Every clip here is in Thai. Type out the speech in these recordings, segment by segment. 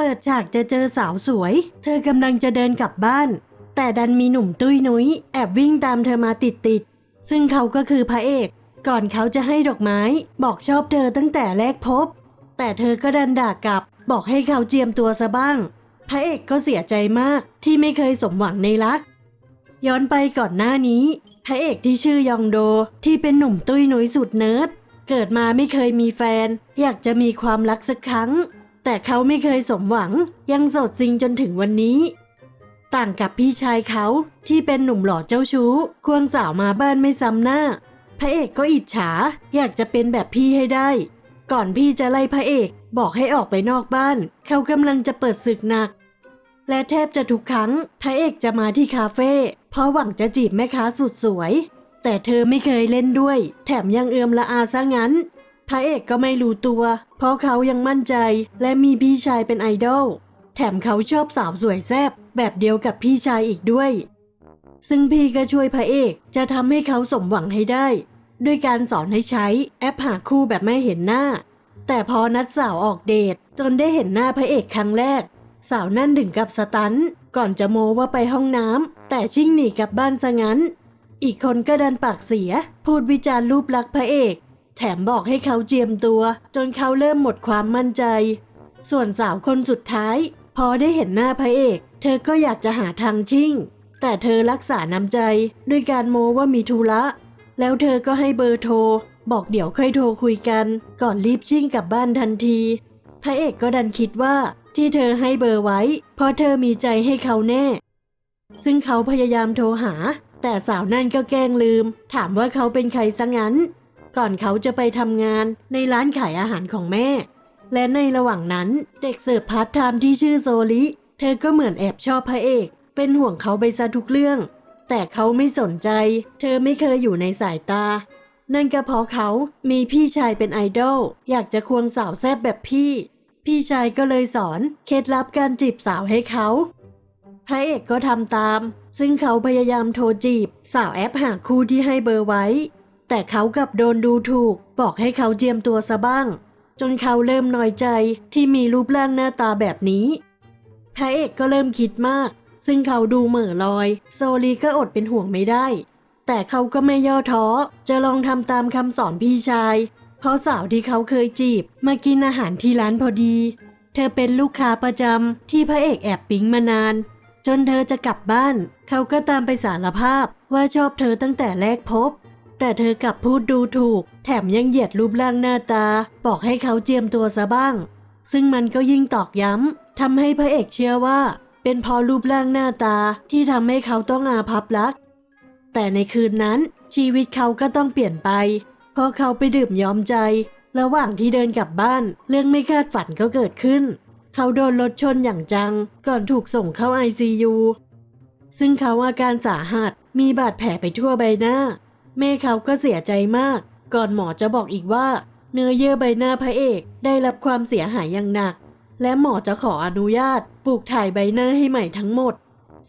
เปิดฉากจะเจอสาวสวย เธอกำลังจะเดินกลับบ้าน แต่ดันมีหนุ่มตุ้ยนุ้ยแอบวิ่งตามเธอมาติดติดๆ ซึ่งเขาก็คือพระเอก ก่อนเขาจะให้ดอกไม้ บอกชอบเธอตั้งแต่แรกพบ แต่เธอก็ดันด่ากลับ บอกให้เขาเจียมตัวซะบ้าง พระเอกก็เสียใจมากที่ไม่เคยสมหวังในรัก ย้อนไปก่อนหน้านี้ พระเอกที่ชื่อยองโดที่เป็นหนุ่มตุ้ยนุ้ยสุดเนิร์ดเกิดมาไม่เคยมีแฟน อยากจะมีความรักสักครั้ง แต่เขาไม่เคยสมหวังยังโสดซิงจนถึงวันนี้ ต่างกับพี่ชายเขาที่เป็นหนุ่มหล่อเจ้าชู้ ควงสาวมาบ้านไม่ซ้ำหน้า พระเอกก็อิจฉาอยากจะเป็นแบบพี่ให้ได้ ก่อนพี่จะไล่พระเอกบอกให้ออกไปนอกบ้าน เขากำลังจะเปิดศึกหนัก และแทบจะทุกครั้งพระเอกจะมาที่คาเฟ่เพราะหวังจะจีบแม่ค้าสุดสวย แต่เธอไม่เคยเล่นด้วย แถมยังเอือมละอาซะงั้น พระเอกก็ไม่รู้ตัว เพราะเขายังมั่นใจและมีพี่ชายเป็นไอดอล แถมเขาชอบสาวสวยแซบแบบเดียวกับพี่ชายอีกด้วย ซึ่งพี่ก็ช่วยพระเอกจะทำให้เขาสมหวังให้ได้ ด้วยการสอนให้ใช้แอปหาคู่แบบไม่เห็นหน้า แต่พอนัดสาวออกเดทจนได้เห็นหน้าพระเอกครั้งแรก สาวนั่นถึงกับสตันก่อนจะโมว่าไปห้องน้ำแต่ชิ่งหนีกลับบ้านซะงั้น อีกคนก็ดันปากเสีย พูดวิจารณ์รูปลักษณ์พระเอก แถมบอกให้เขาเจียมตัว จนเขาเริ่มหมดความมั่นใจ ส่วนสาวคนสุดท้าย พอได้เห็นหน้าพระเอก เธอก็อยากจะหาทางชิ่ง แต่เธอรักษาน้ำใจ ด้วยการโมว่ามีธุระ แล้วเธอก็ให้เบอร์โทร บอกเดี๋ยวค่อยโทรคุยกัน ก่อนรีบชิ่งกลับบ้านทันที พระเอกก็ดันคิดว่าที่เธอให้เบอร์ไว้ เพราะเธอมีใจให้เขาแน่ ซึ่งเขาพยายามโทรหา แต่สาวนั่นก็แกล้งลืม ถามว่าเขาเป็นใครซะงั้น ก่อนเขาจะไปทำงานในร้านขายอาหารของแม่ และในระหว่างนั้นเด็กเสิร์ฟพาร์ทไทม์ที่ชื่อโซลิ เธอก็เหมือนแอบชอบพระเอก เป็นห่วงเขาไปซะทุกเรื่อง แต่เขาไม่สนใจ เธอไม่เคยอยู่ในสายตา นั่นก็เพราะเขามีพี่ชายเป็นไอดอลอยากจะควงสาวแซบแบบพี่ พี่ชายก็เลยสอนเคล็ดลับการจีบสาวให้เขาพระเอกก็ทำตาม ซึ่งเขาพยายามโทรจีบ สาวแอปหาคู่ที่ให้เบอร์ไว้ แต่เขากลับโดนดูถูก บอกให้เขาเจียมตัวซะบ้าง จนเขาเริ่มน้อยใจที่มีรูปร่างหน้าตาแบบนี้ พระเอกก็เริ่มคิดมาก ซึ่งเขาดูเหม่อลอย โซลีก็อดเป็นห่วงไม่ได้ แต่เขาก็ไม่ย่อท้อ จะลองทำตามคำสอนพี่ชาย เพราะสาวที่เขาเคยจีบ มากินอาหารที่ร้านพอดี เธอเป็นลูกค้าประจำที่พระเอกแอบปิ๊งมานาน จนเธอจะกลับบ้าน เขาก็ตามไปสารภาพว่าชอบเธอตั้งแต่แรกพบ แต่เธอกลับพูดดูถูก แถมยังเหยียดรูปร่างหน้าตา บอกให้เขาเจียมตัวซะบ้าง ซึ่งมันก็ยิ่งตอกย้ำทำให้พระเอกเชื่อว่า เป็นเพอรูปร่างหน้าตาที่ทำให้เขาต้องอาภัพรัก แต่ในคืนนั้นชีวิตเขาก็ต้องเปลี่ยนไป เพราะเขาไปดื่มยอมใจ ระหว่างที่เดินกลับบ้าน เรื่องไม่คาดฝันก็เกิดขึ้น เขาโดนรถชนอย่างจัง ก่อนถูกส่งเข้า ICU ซึ่งเขาอาการสาหัสมีบาดแผลไปทั่วใบหน้า แม่เขาก็เสียใจมาก ก่อนหมอจะบอกอีกว่า เนื้อเยื่อใบหน้าพระเอกได้รับความเสียหายอย่างหนัก และหมอจะขออนุญาตปลูกถ่ายใบหน้าให้ใหม่ทั้งหมด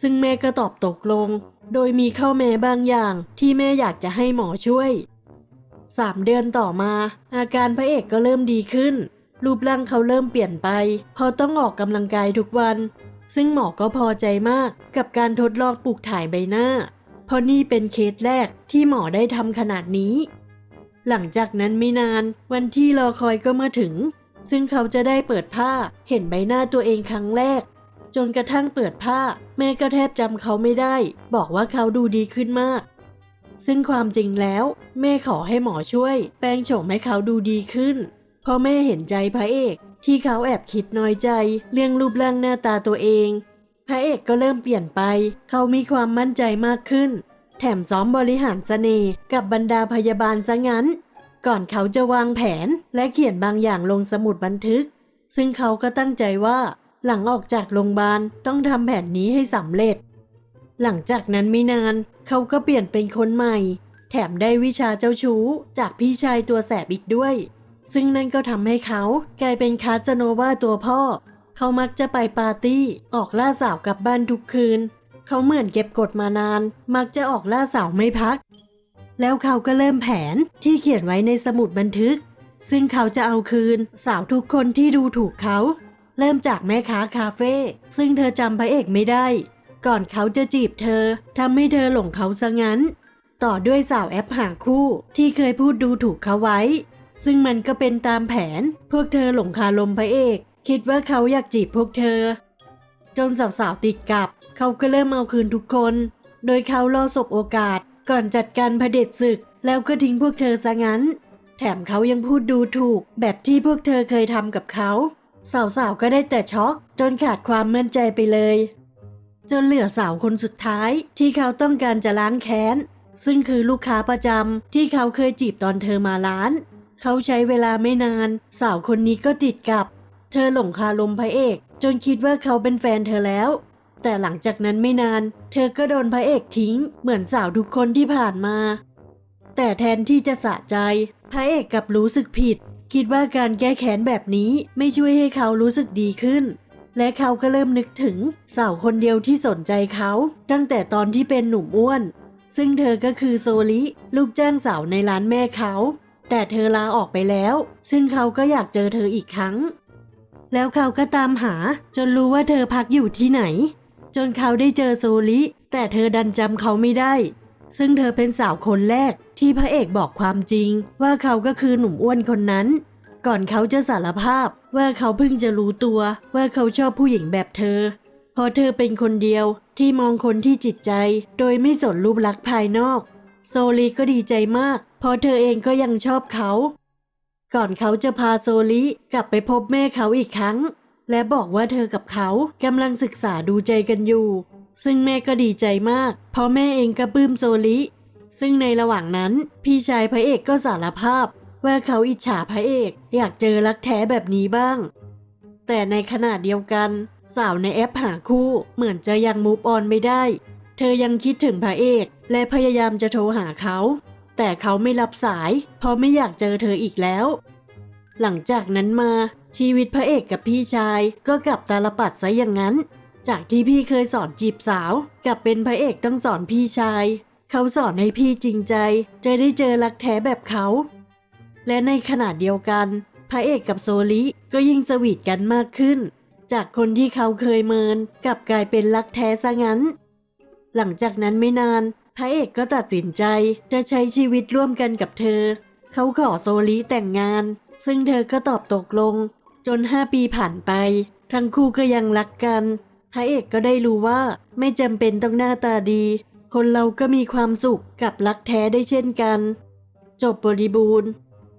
ซึ่งแม่ก็ตอบตกลง โดยมีข้อแม้บางอย่างที่แม่อยากจะให้หมอช่วยสามเดือนต่อมา อาการพระเอกก็เริ่มดีขึ้น รูปร่างเขาเริ่มเปลี่ยนไปเพราะต้องออกกำลังกายทุกวัน ซึ่งหมอก็พอใจมากกับการทดลองปลูกถ่ายใบหน้า เพราะนี่เป็นเคสแรกที่หมอได้ทำขนาดนี้ หลังจากนั้นไม่นานวันที่รอคอยก็มาถึง ซึ่งเขาจะได้เปิดผ้าเห็นใบหน้าตัวเองครั้งแรก จนกระทั่งเปิดผ้า แม่ก็แทบจำเขาไม่ได้ บอกว่าเขาดูดีขึ้นมาก ซึ่งความจริงแล้ว แม่ขอให้หมอช่วย แปลงโฉมให้เขาดูดีขึ้น เพราะแม่เห็นใจพระเอกที่เขาแอบคิดน้อยใจ เรื่องรูปร่างหน้าตาตัวเอง พระเอกก็เริ่มเปลี่ยนไป เขามีความมั่นใจมากขึ้น แถมซ้อมบริหารเสน่ห์กับบรรดาพยาบาลซะงั้น ก่อนเขาจะวางแผนและเขียนบางอย่างลงสมุดบันทึก ซึ่งเขาก็ตั้งใจว่าหลังออกจากโรงพยาบาลต้องทำแผนนี้ให้สำเร็จ หลังจากนั้นไม่นาน เขาก็เปลี่ยนเป็นคนใหม่ แถมได้วิชาเจ้าชู้จากพี่ชายตัวแสบอีกด้วย ซึ่งนั่นก็ทำให้เขากลายเป็นคาสโนวาตัวพ่อ เขามักจะไปปาร์ตี้ ออกล่าสาวกลับบ้านทุกคืน เขาเหมือนเก็บกดมานาน มักจะออกล่าสาวไม่พัก แล้วเขาก็เริ่มแผนที่เขียนไว้ในสมุดบันทึก ซึ่งเขาจะเอาคืนสาวทุกคนที่ดูถูกเขา เริ่มจากแม่ค้าคาเฟ่ซึ่งเธอจำพระเอกไม่ได้ ก่อนเขาจะจีบเธอทำให้เธอหลงเขาซะงั้น ต่อด้วยสาวแอปหาคู่ที่เคยพูดดูถูกเขาไว้ซึ่งมันก็เป็นตามแผน พวกเธอหลงคาลมพระเอก คิดว่าเขาอยากจีบพวกเธอ จนสาวๆติดกับเขาก็เริ่มเอาคืนทุกคน โดยเขารอสบโอกาสก่อนจัดการเผด็จศึก แล้วก็ทิ้งพวกเธอซะงั้น แถมเขายังพูดดูถูก แบบที่พวกเธอเคยทำกับเขา สาวๆก็ได้แต่ช็อก จนขาดความมั่นใจไปเลย จนเหลือสาวคนสุดท้ายที่เขาต้องการจะล้างแค้น ซึ่งคือลูกค้าประจำที่เขาเคยจีบตอนเธอมาร้าน เขาใช้เวลาไม่นาน สาวคนนี้ก็ติดกับ เธอหลงคาลมพระเอก จนคิดว่าเขาเป็นแฟนเธอแล้ว แต่หลังจากนั้นไม่นาน เธอก็โดนพระเอกทิ้ง เหมือนสาวทุกคนที่ผ่านมา แต่แทนที่จะสะใจ พระเอกกลับรู้สึกผิด คิดว่าการแก้แค้นแบบนี้ไม่ช่วยให้เขารู้สึกดีขึ้น และเขาก็เริ่มนึกถึงสาวคนเดียวที่สนใจเขา ตั้งแต่ตอนที่เป็นหนุ่มอ้วน ซึ่งเธอก็คือโซลิลูกจ้างสาวในร้านแม่เขา แต่เธอลาออกไปแล้ว ซึ่งเขาก็อยากเจอเธออีกครั้ง แล้วเขาก็ตามหา จนรู้ว่าเธอพักอยู่ที่ไหน จนเขาได้เจอโซลิ แต่เธอดันจำเขาไม่ได้ ซึ่งเธอเป็นสาวคนแรกที่พระเอกบอกความจริง ว่าเขาก็คือหนุ่มอ้วนคนนั้น ก่อนเขาจะสารภาพว่าเขาเพิ่งจะรู้ตัวว่าเขาชอบผู้หญิงแบบเธอเพราะเธอเป็นคนเดียวที่มองคนที่จิตใจ โดยไม่สนรูปลักษณ์ภายนอก โซลีก็ดีใจมากเพราะเธอเองก็ยังชอบเขา ก่อนเขาจะพาโซลิกลับไปพบแม่เขาอีกครั้ง และบอกว่าเธอกับเขากำลังศึกษาดูใจกันอยู่ ซึ่งแม่ก็ดีใจมาก เพราะแม่เองก็ปลื้มโซลิ ซึ่งในระหว่างนั้นพี่ชายพระเอกก็สารภาพ ว่าเขาอิจฉาพระเอกอยากเจอรักแท้แบบนี้บ้าง แต่ในขณะเดียวกัน สาวในแอปหาคู่เหมือนจะยังมูฟออนไม่ได้ เธอยังคิดถึงพระเอก และพยายามจะโทรหาเขา แต่เขาไม่รับสาย เพราะไม่อยากเจอเธออีกแล้ว หลังจากนั้นมาชีวิตพระเอกกับพี่ชายก็กลับตาลปัดซะอย่างนั้น จากที่พี่เคยสอนจีบสาว กลับเป็นพระเอกต้องสอนพี่ชาย เขาสอนให้พี่จริงใจ จะได้เจอรักแท้แบบเขา และในขณะเดียวกัน พระเอกกับโซลิก็ยิ่งสวีทกันมากขึ้น จากคนที่เขาเคยเมินกลับกลายเป็นรักแท้ซะงั้น หลังจากนั้นไม่นานพระเอกก็ตัดสินใจจะใช้ชีวิตร่วมกันกับเธอ เขาขอโซลีแต่งงาน ซึ่งเธอก็ตอบตกลง จนห้าปีผ่านไป ทั้งคู่ก็ยังรักกัน พระเอกก็ได้รู้ว่าไม่จำเป็นต้องหน้าตาดี คนเราก็มีความสุขกับรักแท้ได้เช่นกัน จบบริบูรณ์